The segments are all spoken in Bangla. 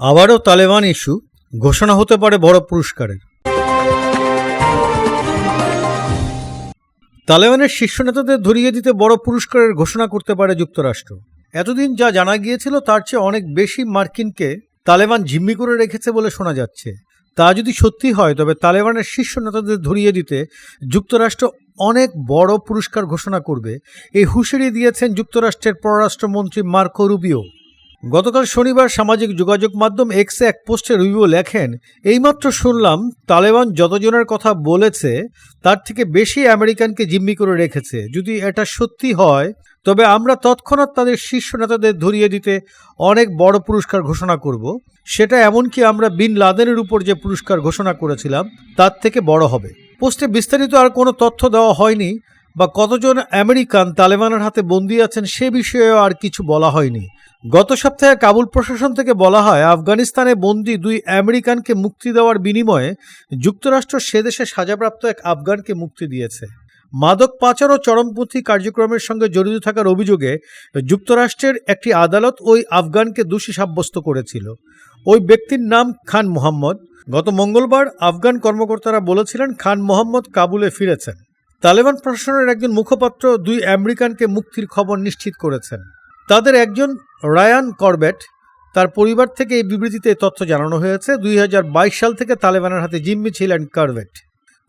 আবারও তালেবান ইস্যু ঘোষণা হতে পারে বড় পুরস্কারের। তালেবানের শীর্ষ নেতাদের ধরিয়ে দিতে বড় পুরস্কারের ঘোষণা করতে পারে যুক্তরাষ্ট্র। এতদিন যা জানা গিয়েছিল তার চেয়ে অনেক বেশি মার্কিনকে তালেবান জিম্মি করে রেখেছে বলে শোনা যাচ্ছে। তা যদি সত্যি হয়, তবে তালেবানের শীর্ষ নেতাদের ধরিয়ে দিতে যুক্তরাষ্ট্র অনেক বড় পুরস্কার ঘোষণা করবে এই হুঁশিয়ারি দিয়েছেন যুক্তরাষ্ট্রের পররাষ্ট্রমন্ত্রী মার্কো রুবিও। গতকাল শনিবার সামাজিক যোগাযোগ মাধ্যম এক্সে এক পোস্টে রুবিও লেখেন, এইমাত্র শুনলাম, তালেবান যতজনের কথা বলেছে, তার থেকে বেশি আমেরিকানকে জিম্মি করে রেখেছে। যদি এটা সত্যি হয়, তবে আমরা তৎক্ষণাৎ তাদের শীর্ষ নেতাদের ধরিয়ে দিতে অনেক বড় পুরস্কার ঘোষণা করব। সেটা এমনকি আমরা বিন লাদেনের উপর যে পুরস্কার ঘোষণা করেছিলাম, তার থেকে বড় হবে। পোস্টে বিস্তারিত আর কোনো তথ্য দেওয়া হয়নি। বা কতজন আমেরিকান তালেবানের হাতে বন্দী আছেন সে বিষয়েও আর কিছু বলা হয়নি। গত সপ্তাহে কাবুল প্রশাসন থেকে বলা হয়, আফগানিস্তানে বন্দী দুই আমেরিকানকে মুক্তি দেওয়ার বিনিময়ে যুক্তরাষ্ট্র সে দেশে সাজাপ্রাপ্ত এক আফগানকে মুক্তি দিয়েছে। মাদক পাচার ও চরমপন্থী কার্যক্রমের সঙ্গে জড়িত থাকার অভিযোগে যুক্তরাষ্ট্রের একটি আদালত ওই আফগানকে দোষী সাব্যস্ত করেছিল। ওই ব্যক্তির নাম খান মোহাম্মদ। গত মঙ্গলবার আফগান কর্মকর্তারা বলেছিলেন, খান মোহাম্মদ কাবুলে ফিরেছেন। তালেবান প্রশাসনের একজন মুখপাত্র দুই আমেরিকানকে মুক্তির খবর নিশ্চিত করেছেন। তাদের একজন রায়ান করবেট, তার পরিবার থেকে এই বিবৃতিতে তথ্য জানানো হয়েছে। দুই হাজার বাইশ সাল থেকে তালেবানের হাতে জিম্মি ছিলেন করবেট।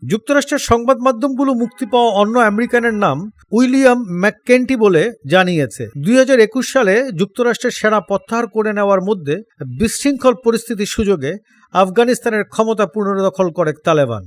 যুক্তরাষ্ট্রের সংবাদ মাধ্যমগুলো মুক্তি পাওয়া অন্য আমেরিকানের নাম উইলিয়াম ম্যাককেন্টি বলে জানিয়েছে। দুই হাজার একুশ সালে যুক্তরাষ্ট্রের সেনা প্রত্যাহার করে নেওয়ার মধ্যে বিশৃঙ্খল পরিস্থিতির সুযোগে আফগানিস্তানের ক্ষমতা পুনর্দখল করে তালেবান।